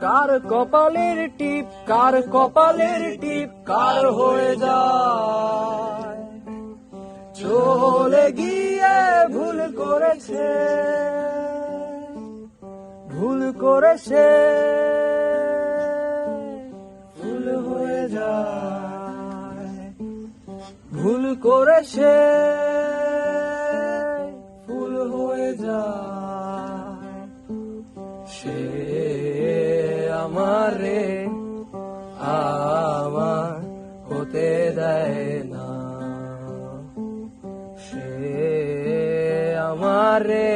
কার কপালের টিপ, কার কপালের টিপ, কার হয়ে যায়। চলে গিয়ে ভুল করেছে ভুল করেছে, ভুল হয়ে যায়। ভুল করেছে, ভুল হয়ে যায়। সে আমারে আমার হতে দেয় না। সে আমারে